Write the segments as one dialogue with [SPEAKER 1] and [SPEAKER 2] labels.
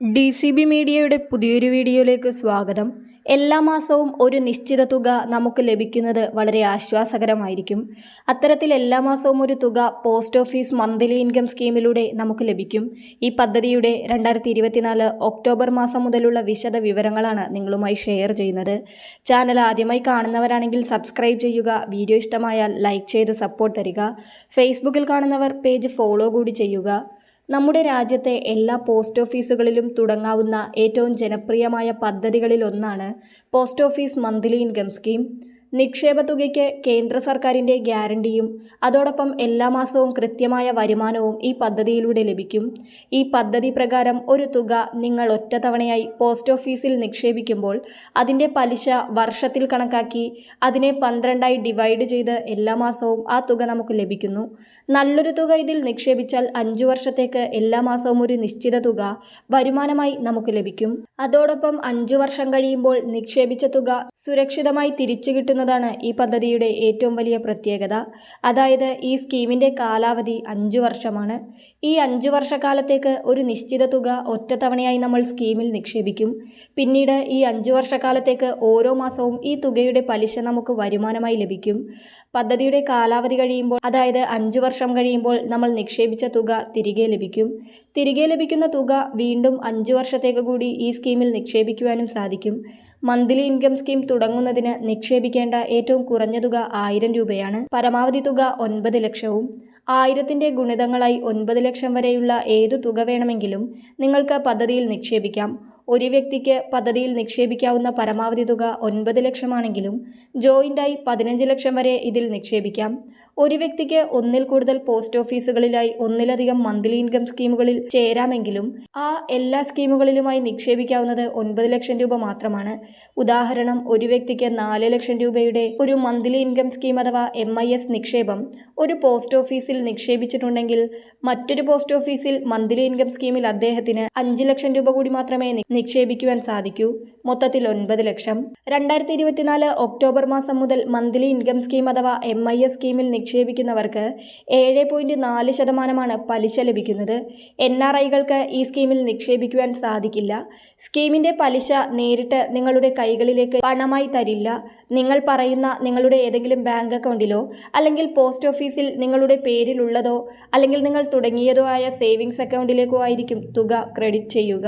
[SPEAKER 1] D C B മീഡിയയുടെ പുതിയൊരു വീഡിയോയിലേക്ക് സ്വാഗതം. എല്ലാ മാസവും ഒരു നിശ്ചിത തുക നമുക്ക് ലഭിക്കുന്നത് വളരെ ആശ്വാസകരമായിരിക്കും. അത്തരത്തിൽ എല്ലാ മാസവും ഒരു തുക പോസ്റ്റ് ഓഫീസ് മന്ത്ലി ഇൻകം സ്കീമിലൂടെ നമുക്ക് ലഭിക്കും. ഈ പദ്ധതിയുടെ രണ്ടായിരത്തി ഇരുപത്തിനാല് ഒക്ടോബർ മാസം മുതലുള്ള വിശദ വിവരങ്ങളാണ് നിങ്ങളുമായി ഷെയർ ചെയ്യുന്നത്. ചാനൽ ആദ്യമായി കാണുന്നവരാണെങ്കിൽ സബ്സ്ക്രൈബ് ചെയ്യുക വീഡിയോ ഇഷ്ടമായാൽ ലൈക്ക് ചെയ്ത് സപ്പോർട്ട് തരിക. ഫേസ്ബുക്കിൽ കാണുന്നവർ പേജ് ഫോളോ കൂടി ചെയ്യുക. നമ്മുടെ രാജ്യത്തെ എല്ലാ പോസ്റ്റ് ഓഫീസുകളിലും തുടങ്ങാവുന്ന ഏറ്റവും ജനപ്രിയമായ പദ്ധതികളിലൊന്നാണ് post office monthly income scheme. നിക്ഷേപ തുകയ്ക്ക് കേന്ദ്ര സർക്കാരിന്റെ ഗ്യാരണ്ടിയും അതോടൊപ്പം എല്ലാ മാസവും കൃത്യമായ വരുമാനവും ഈ പദ്ധതിയിലൂടെ ലഭിക്കും. ഈ പദ്ധതി പ്രകാരം ഒരു തുക നിങ്ങൾ ഒറ്റത്തവണയായി പോസ്റ്റ് ഓഫീസിൽ നിക്ഷേപിക്കുമ്പോൾ അതിന്റെ പലിശ വർഷത്തിൽ കണക്കാക്കി അതിനെ പന്ത്രണ്ടായി ഡിവൈഡ് ചെയ്ത് എല്ലാ മാസവും ആ തുക നമുക്ക് ലഭിക്കുന്നു. നല്ലൊരു തുക ഇതിൽ നിക്ഷേപിച്ചാൽ അഞ്ചു വർഷത്തേക്ക് എല്ലാ മാസവും ഒരു നിശ്ചിത തുക വരുമാനമായി നമുക്ക് ലഭിക്കും. അതോടൊപ്പം അഞ്ചു വർഷം കഴിയുമ്പോൾ നിക്ഷേപിച്ച തുക സുരക്ഷിതമായി തിരിച്ചു കിട്ടുന്നതാണ് ഈ പദ്ധതിയുടെ ഏറ്റവും വലിയ പ്രത്യേകത. അതായത് ഈ സ്കീമിന്റെ കാലാവധി അഞ്ചു വർഷമാണ്. ഈ അഞ്ചു വർഷക്കാലത്തേക്ക് ഒരു നിശ്ചിത തുക ഒറ്റത്തവണയായി നമ്മൾ സ്കീമിൽ നിക്ഷേപിക്കും. പിന്നീട് ഈ അഞ്ചു വർഷക്കാലത്തേക്ക് ഓരോ മാസവും ഈ തുകയുടെ പലിശ നമുക്ക് വരുമാനമായി ലഭിക്കും. പദ്ധതിയുടെ കാലാവധി കഴിയുമ്പോൾ അതായത് അഞ്ചു വർഷം കഴിയുമ്പോൾ നമ്മൾ നിക്ഷേപിച്ച തുക തിരികെ ലഭിക്കും. തിരികെ ലഭിക്കുന്ന തുക വീണ്ടും അഞ്ചു വർഷത്തേക്ക് കൂടി ഈ സ്കീമിൽ നിക്ഷേപിക്കുവാനും സാധിക്കും. മന്ത്ലി ഇൻകം സ്കീം തുടങ്ങുന്നതിന് നിക്ഷേപിക്കേണ്ട ഏറ്റവും കുറഞ്ഞ തുക ആയിരം രൂപയാണ്. പരമാവധി തുക ഒൻപത് ലക്ഷവും ആയിരത്തിന്റെ ഗുണിതങ്ങളായി ഒൻപത് ലക്ഷം വരെയുള്ള ഏതു തുക വേണമെങ്കിലും നിങ്ങൾക്ക് പദ്ധതിയിൽ നിക്ഷേപിക്കാം. ഒരു വ്യക്തിക്ക് പദ്ധതിയിൽ നിക്ഷേപിക്കാവുന്ന പരമാവധി തുക ഒൻപത് ലക്ഷമാണെങ്കിലും ജോയിന്റായി പതിനഞ്ച് ലക്ഷം വരെ ഇതിൽ നിക്ഷേപിക്കാം. ഒരു വ്യക്തിക്ക് ഒന്നിൽ കൂടുതൽ പോസ്റ്റ് ഓഫീസുകളിലായി ഒന്നിലധികം മന്ത്ലി ഇൻകം സ്കീമുകളിൽ ചേരാമെങ്കിലും ആ എല്ലാ സ്കീമുകളിലുമായി നിക്ഷേപിക്കാവുന്നത് ഒൻപത് ലക്ഷം രൂപ മാത്രമാണ്. ഉദാഹരണം ഒരു വ്യക്തിക്ക് നാല് ലക്ഷം രൂപയുടെ ഒരു മന്ത്ലി ഇൻകം സ്കീം അഥവാ എം ഐ എസ് നിക്ഷേപം ഒരു പോസ്റ്റ് ഓഫീസിൽ നിക്ഷേപിച്ചിട്ടുണ്ടെങ്കിൽ മറ്റൊരു പോസ്റ്റ് ഓഫീസിൽ മന്ത്ലി ഇൻകം സ്കീമിൽ അദ്ദേഹത്തിന് അഞ്ച് ലക്ഷം രൂപ കൂടി മാത്രമേ നിക്ഷേപിക്കുവാൻ സാധിക്കൂ. മൊത്തത്തിൽ ഒൻപത് ലക്ഷം. രണ്ടായിരത്തി ഇരുപത്തിനാല് ഒക്ടോബർ മാസം മുതൽ മന്ത്ലി ഇൻകം സ്കീം അഥവാ എം ഐ എസ് സ്കീമിൽ നിക്ഷേപിക്കുന്നവർക്ക് ഏഴ് പോയിന്റ് നാല് ശതമാനമാണ് പലിശ ലഭിക്കുന്നത്. എൻ ആർ ഐകൾക്ക് ഈ സ്കീമിൽ നിക്ഷേപിക്കുവാൻ സാധിക്കില്ല. സ്കീമിന്റെ പലിശ നേരിട്ട് നിങ്ങളുടെ കൈകളിലേക്ക് പണമായി തരില്ല. നിങ്ങൾ പറയുന്ന നിങ്ങളുടെ ഏതെങ്കിലും ബാങ്ക് അക്കൗണ്ടിലോ അല്ലെങ്കിൽ പോസ്റ്റ് ഓഫീസിൽ നിങ്ങളുടെ പേരിലുള്ളതോ അല്ലെങ്കിൽ നിങ്ങൾ തുടങ്ങിയതോ ആയ സേവിങ്സ് അക്കൗണ്ടിലേക്കോ ആയിരിക്കും തുക ക്രെഡിറ്റ് ചെയ്യുക.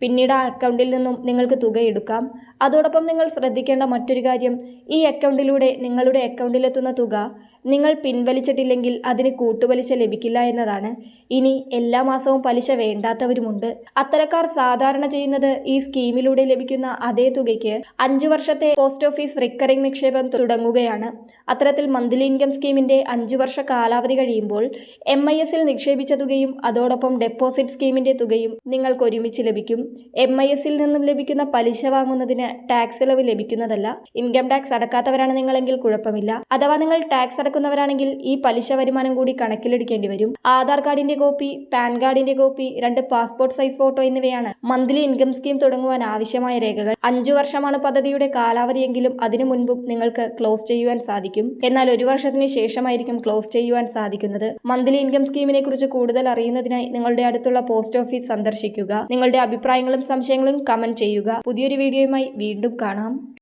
[SPEAKER 1] പിന്നീട് ആ അക്കൗണ്ടിൽ നിന്നും നിങ്ങൾക്ക് തുക എടുക്കാം. അതോടൊപ്പം നിങ്ങൾ ശ്രദ്ധിക്കേണ്ട മറ്റൊരു കാര്യം ഈ അക്കൗണ്ടിലൂടെ നിങ്ങളുടെ അക്കൗണ്ടിലെത്തുന്ന തുക നിങ്ങൾ പിൻവലിച്ചിട്ടില്ലെങ്കിൽ അതിന് കൂട്ടുപലിശ ലഭിക്കില്ല എന്നതാണ്. ഇനി എല്ലാ മാസവും പലിശ വേണ്ടാത്തവരുമുണ്ട്. അത്തരക്കാർ സാധാരണ ചെയ്യുന്നത് ഈ സ്കീമിലൂടെ ലഭിക്കുന്ന അതേ തുകയ്ക്ക് അഞ്ചു വർഷത്തെ പോസ്റ്റ് ഓഫീസ് റിക്കറിംഗ് നിക്ഷേപം തുടങ്ങുകയാണ്. അത്തരത്തിൽ മന്ത്ലി ഇൻകം സ്കീമിന്റെ അഞ്ചു വർഷ കാലാവധി കഴിയുമ്പോൾ എം ഐ എസിൽ നിക്ഷേപിച്ച തുകയും അതോടൊപ്പം ഡെപ്പോസിറ്റ് സ്കീമിന്റെ തുകയും നിങ്ങൾക്ക് ഒരുമിച്ച് ലഭിക്കും. എം ഐ എസിൽ നിന്നും ലഭിക്കുന്ന പലിശ വാങ്ങുന്നതിന് ടാക്സ് ഇളവ് ലഭിക്കുന്നതല്ല. ഇൻകം ടാക്സ് അടക്കാത്തവരാണ് നിങ്ങളെങ്കിൽ കുഴപ്പമില്ല. അഥവാ നിങ്ങൾ ടാക്സ് അടക്കുന്നവരാണെങ്കിൽ ഈ പലിശ വരുമാനം കൂടി കണക്കിലെടുക്കേണ്ടി വരും. ആധാർ കാർഡിന്റെ കോപ്പി പാൻ കാർഡിന്റെ കോപ്പി രണ്ട് പാസ്പോർട്ട് സൈസ് ഫോട്ടോ എന്നിവയാണ്. മന്ത്ലി ഇൻകം സ്കീം തുടങ്ങുവാൻ ആവശ്യമായ രേഖകൾ. അഞ്ചു വർഷമാണ് പദ്ധതിയുടെ കാലാവധിയെങ്കിലും അതിനു മുൻപും നിങ്ങൾക്ക് ക്ലോസ് ചെയ്യുവാൻ സാധിക്കും. എന്നാൽ ഒരു വർഷത്തിന് ശേഷമായിരിക്കും ക്ലോസ് ചെയ്യുവാൻ സാധിക്കുന്നത്. മന്ത്ലി ഇൻകം സ്കീമിനെ കുറിച്ച് കൂടുതൽ അറിയുന്നതിനായി നിങ്ങളുടെ അടുത്തുള്ള പോസ്റ്റ് ഓഫീസ് സന്ദർശിക്കുക. നിങ്ങളുടെ അഭിപ്രായങ്ങളും സംശയങ്ങളും കമന്റ് ചെയ്യുക. പുതിയൊരു വീഡിയോയുമായി വീണ്ടും കാണാം.